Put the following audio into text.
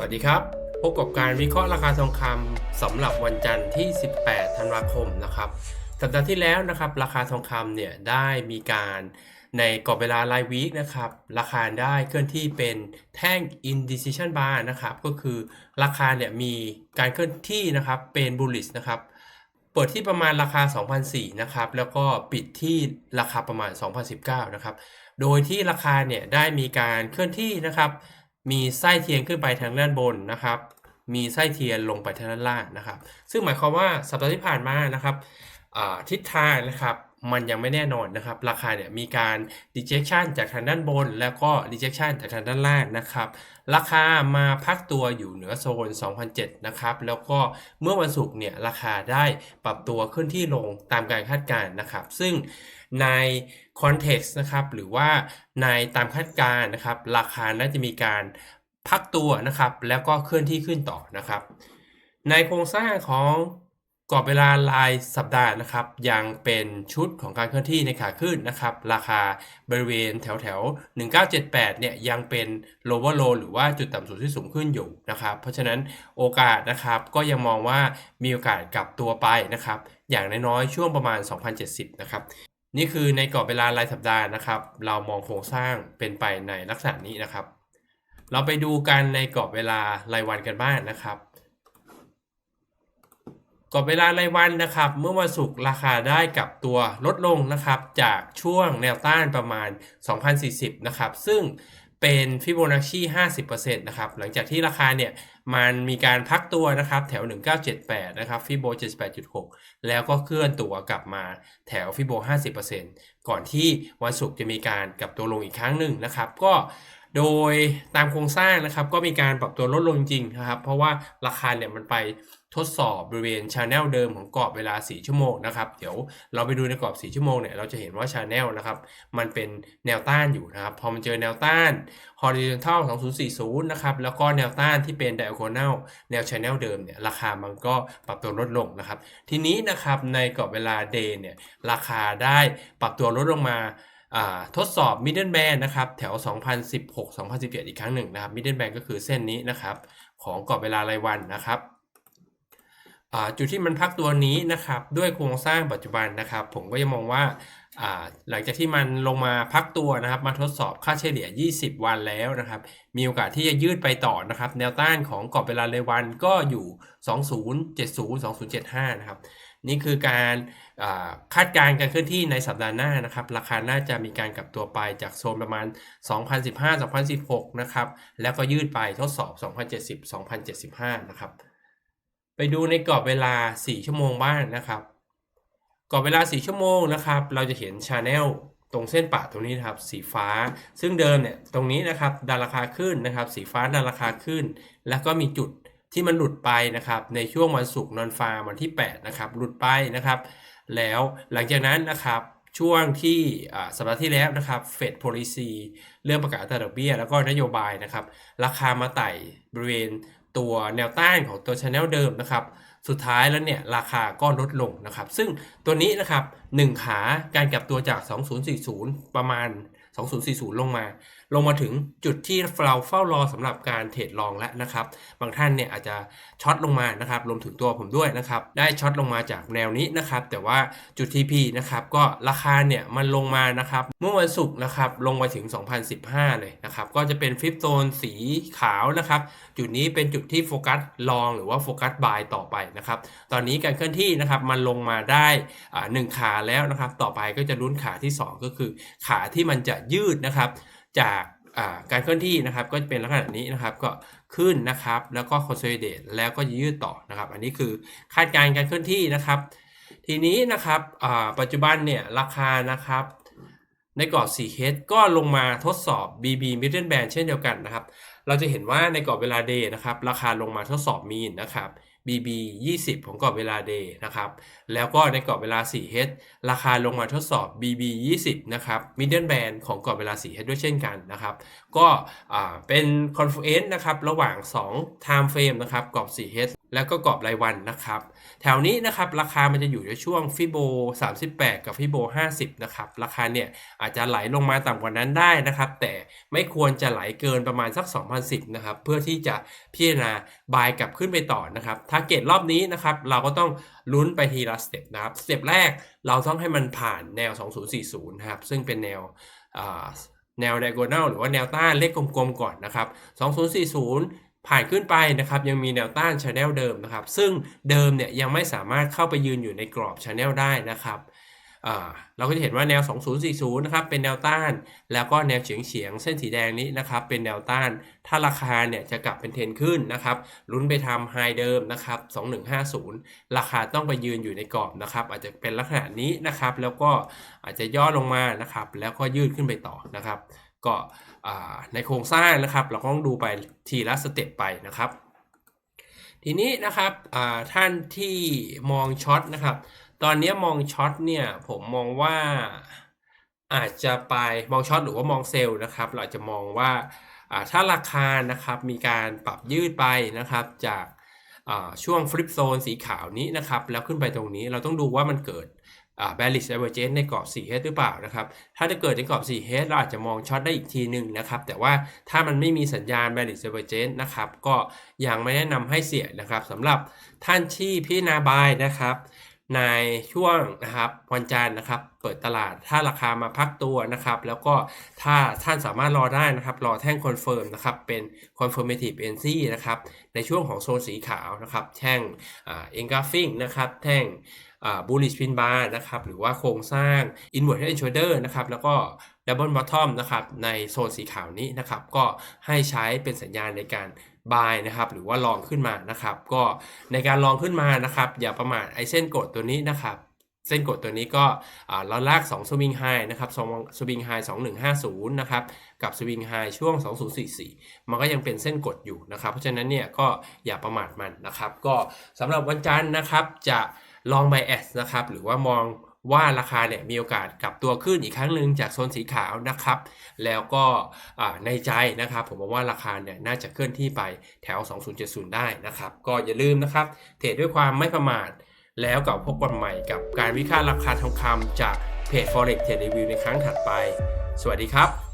วัสดีครับ พบกับการวิเคราะห์ราคาทองคำสำหรับวันจันทร์ที่ 18 ธันวาคมนะครับ สัปดาห์ที่แล้วนะครับ ราคาทองคำเนี่ยได้มีการในกรอบเวลารายวีคนะครับ ราคาได้เคลื่อนที่เป็นแท่ง indecision bar นะครับ ก็คือราคาเนี่ยมีการเคลื่อนที่นะครับเป็น bullish นะครับเปิดที่ประมาณราคา 2,004นะครับ แล้วก็ปิดที่ราคาประมาณ 2,019 นะครับ โดยที่ราคาเนี่ยได้มีการเคลื่อนที่นะครับ มีไส้เทียนขึ้นไปทางด้านบนนะครับ มีไส้เทียนลงไปทางด้านล่างนะครับ ซึ่งหมายความว่าสัปดาห์ที่ผ่านมานะครับทิศทางนะครับมันยังไม่แน่นอนนะครับ ราคาเนี่ยมีการ rejection จากทางด้านบน แล้วก็ rejection จากทางด้านล่างนะครับ ราคามาพักตัวอยู่เหนือโซน 2007 นะครับ แล้วก็เมื่อวันศุกร์เนี่ยราคาได้ปรับตัวขึ้นที่ลงตามการคาดการณ์นะครับ ซึ่ง ใน context นะครับหรือว่าในตามคาดการณ์นะครับราคาน่าจะมีการพักตัวนะครับแล้วก็เคลื่อนที่ขึ้นต่อนะครับ ในโครงสร้างของกรอบเวลารายสัปดาห์นะครับ ยังเป็นชุดของการเคลื่อนที่ในขาขึ้นนะครับ ราคาบริเวณแถวแถว1978 เนี่ยยังเป็น lower low หรือว่าจุดต่ำสุดที่สูงขึ้นอยู่นะครับ เพราะฉะนั้นโอกาสนะครับก็ยังมองว่ามีโอกาสกลับตัวไปนะครับ อย่างน้อยๆช่วงประมาณ 2070 นะครับ นี่คือในกรอบเวลารายสัปดาห์นะครับ เรามองโครงสร้างเป็นไปในลักษณะนี้นะครับ เราไปดูกันในกรอบเวลารายวันกันบ้างนะครับกรอบเวลารายวันนะครับ เมื่อวันศุกร์ราคาได้กับตัวลดลงนะครับ จากช่วงแนวต้านประมาณ 2040 นะครับ ซึ่ง เป็นฟิโบนัชชี50%นะครับ หลังจากที่ราคาเนี่ยมันมีการพักตัวนะครับแถว 1978 นะครับฟิโบ78.6 แล้วก็เคลื่อนตัวกลับมาแถวฟิโบ50%ก่อนที่วันศุกร์จะมีการกลับตัวลงอีกครั้งหนึ่งนะครับ ก็โดยตามโครงสร้างนะครับก็มีการปรับตัวลดลงจริงๆนะครับ เพราะว่าราคาเนี่ยมันไป ทดสอบบริเวณชาแนลเดิมของกรอบเวลา 4 ชั่วโมงนะครับ เดี๋ยวเราไปดูในกรอบ 4 ชั่วโมงเนี่ยเราจะเห็นว่าชาแนลนะครับมันเป็นแนวต้านอยู่นะครับ พอมันเจอแนวต้าน horizontal 2040 นะครับ แล้วก็แนวต้านที่เป็น diagonal แนว channel เดิมเนี่ยราคามันก็ปรับตัวลดลงนะครับ ทีนี้นะครับในกรอบเวลา day เนี่ยราคาได้ปรับตัวลดลงมาทดสอบ middle band นะครับแถว 2016-2017 อีกครั้งหนึ่งนะครับ middle band ก็คือเส้นนี้นะครับของกรอบเวลารายวันนะครับ จุดที่มันพักตัวนี้นะครับด้วยโครงสร้างปัจจุบันนะครับ ผมก็ยังมองว่าหลังจากที่มันลงมาพักตัวนะครับมาทดสอบค่าเฉลี่ย 20 วันแล้วนะครับ มีโอกาสที่จะยืดไปต่อนะครับ แนวต้านของกรอบเวลารายวันก็อยู่ 2070 2075 นะครับ นี่คือการคาดการณ์การเคลื่อนที่ในสัปดาห์หน้านะครับ ราคาน่าจะมีการกลับตัวไปจากโซนประมาณ 2015-2016 นะครับ แล้วก็ยืดไปทดสอบ 2070-2075 นะครับ ไปดูในกรอบเวลา 4 ชั่วโมงบ้างนะครับ กรอบเวลา 4 ชั่วโมงนะครับ เราจะเห็นชาแนลตรงเส้นปะตรงนี้นะครับสีฟ้า ซึ่งเดิมเนี่ยตรงนี้นะครับดันราคาขึ้นนะครับ สีฟ้าดันราคาขึ้น แล้วก็มีจุดที่มันหลุดไปนะครับในช่วงวันศุกร์นอนฟาร์มวันที่8นะครับหลุดไปนะครับ แล้วหลังจากนั้นนะครับ ช่วงที่สัปดาห์ที่แล้วนะครับเฟดโพลิซีเรื่องประกาศอัตราดอกเบี้ย แล้วก็นโยบายนะครับ ราคามาไต่บริเวณตัวแนวต้านของตัวชแนลเดิมนะครับ สุดท้ายแล้วเนี่ยราคาก็ลดลงนะครับ ซึ่งตัวนี้นะครับ 1 ขาการกลับตัวจาก 2040 ประมาณ 2040 ลงมา ลงมาถึงจุดที่เราเฝ้ารอสำหรับการเทรดลองแล้วนะครับ บางท่านเนี่ยอาจจะช็อตลงมานะครับรวมถึงตัวผมด้วยนะครับ ได้ช็อตลงมาจากแนวนี้นะครับ แต่ว่าจุด TP นะครับก็ราคาเนี่ยมันลงมานะครับ เมื่อวันศุกร์นะครับลงไปถึง 2015 เลยนะครับ ก็จะเป็นฟิปโซนสีขาวนะครับ จุดนี้เป็นจุดที่โฟกัสลองหรือว่าโฟกัสบายต่อไปนะครับ ตอนนี้การเคลื่อนที่นะครับมันลงมาได้หนึ่งขาแล้วนะครับ ต่อไปก็จะลุ้นขาที่ 2 ก็คือ ขาที่มันจะยืดนะครับ จากการเคลื่อนที่นะครับก็จะเป็นลักษณะนี้นะครับก็ขึ้นนะครับแล้วก็ consolidate แล้วก็ยืดต่อนะครับ อันนี้คือคาดการณ์การเคลื่อนที่นะครับ ทีนี้นะครับปัจจุบันเนี่ยราคานะครับในกรอบ 4H ก็ลงมาทดสอบ BB Middle Band เช่นเดียวกันนะครับ เราจะเห็นว่าในกรอบเวลา Day นะครับราคาลงมาทดสอบมีนนะครับ BB 20ของกรอบเวลา day นะครับ แล้วก็ในกรอบเวลา 4H ราคาลงมาทดสอบ BB 20นะครับ middle band ของกรอบเวลา 4H ด้วยเช่นกันนะครับ ก็เป็น confluence นะครับ ระหว่าง 2 time frame นะครับ กรอบ 4H แล้วก็กรอบรายวันนะครับ แถวนี้นะครับราคามันจะอยู่ในช่วงฟิโบ 38 กับฟิโบ 50 นะครับ ราคาเนี่ยอาจจะไหลลงมาต่ำกว่านั้นได้นะครับ แต่ไม่ควรจะไหลเกินประมาณสัก 2010 นะครับ เพื่อที่จะพิจารณาบายกลับขึ้นไปต่อนะครับทาร์เก็ตรอบนี้นะครับ เราก็ต้องลุ้นไปทีละสเต็ปนะครับ สเต็ปแรกเราต้องให้มันผ่านแนว 2040 นะครับ ซึ่งเป็นแนวแนว diagonal หรือว่าแนวต้านเลขกลมๆก่อนนะครับ 2040 ผ่านขึ้นไปนะครับยังมีแนวต้าน channel เดิมนะครับ ซึ่งเดิมเนี่ยยังไม่สามารถเข้าไปยืนอยู่ในกรอบ channel ได้นะครับเราก็จะเห็นว่าแนว 2040 นะครับ เป็นแนวต้าน แล้วก็แนวเฉียงเฉียงเส้นสีแดงนี้นะครับ เป็นแนวต้าน ถ้าราคาเนี่ยจะกลับเป็นเทรนขึ้นนะครับ ลุ้นไปทำไฮเดิมนะครับ 2150 ราคาต้องไปยืนอยู่ในกรอบนะครับ อาจจะเป็นลักษณะนี้นะครับ แล้วก็อาจจะย่อลงมานะครับ แล้วก็ยืดขึ้นไปต่อนะครับ ก็ในโครงสร้างนะครับ เราก็ต้องดูไปทีละสเต็ปไปนะครับ ทีนี้นะครับท่านที่มองช็อตนะครับ ตอนนี้มองช็อตเนี่ยผมมองว่าอาจจะไปมองช็อตหรือว่ามองเซลล์นะครับ เราจะมองว่าถ้าราคานะครับมีการปรับยืดไปนะครับจากช่วงฟลิปโซนสีขาวนี้นะครับ แล้วขึ้นไปตรงนี้เราต้องดูว่ามันเกิด bearish divergence ในกรอบ 4H หรือเปล่านะครับ ถ้าจะเกิดในกรอบ 4H เราอาจจะมองช็อตได้อีกทีหนึ่งนะครับ แต่ว่าถ้ามันไม่มีสัญญาณ bearish divergence นะครับ ก็ยังไม่แนะนำให้เสี่ยงนะครับสำหรับท่านที่พิจารณาบายนะครับ ในช่วงนะครับวันจันทร์นะครับ เปิดตลาดถ้าราคามาพักตัวนะครับ แล้วก็ถ้าท่านสามารถรอได้นะครับ รอแท่งคอนเฟิร์มนะครับ เป็น confirmative entry นะครับ ในช่วงของโซนสีขาวนะครับ แท่งเอ่า engulfing นะครับ แท่งอ่า bullish pin bar นะครับ หรือว่าโครงสร้าง inward head and shoulder นะครับ แล้วก็ double bottom นะครับ ในโซนสีขาวนี้นะครับ ก็ให้ใช้เป็นสัญญาณในการ บายนะครับหรือว่าลองขึ้นมานะครับ ก็ในการลองขึ้นมานะครับ อย่าประมาทไอเส้นกดตัวนี้นะครับเส้นกดตัวนี้ก็เราลาก2สวิงไฮนะครับสวิงไฮ2150 นะครับ กับสวิงไฮช่วง 2044 มันก็ยังเป็นเส้นกดอยู่นะครับ เพราะฉะนั้นเนี่ยก็อย่าประมาทมันนะครับ ก็สำหรับวันจันทร์นะครับจะลองไบแอสนะครับ หรือว่ามอง ว่าราคาเนี่ยมีโอกาสกลับตัวขึ้นอีกครั้งหนึ่งจากโซนสีขาวนะครับ แล้วก็ในใจนะครับ ผมมองว่าราคาเนี่ยน่าจะเคลื่อนที่ไปแถว 2070 ได้นะครับ ก็อย่าลืมนะครับ เทรดด้วยความไม่ประมาท แล้วกับพบกันใหม่กับการวิเคราะห์ราคาทองคำจากเพจ forex trade review ในครั้งถัดไป สวัสดีครับ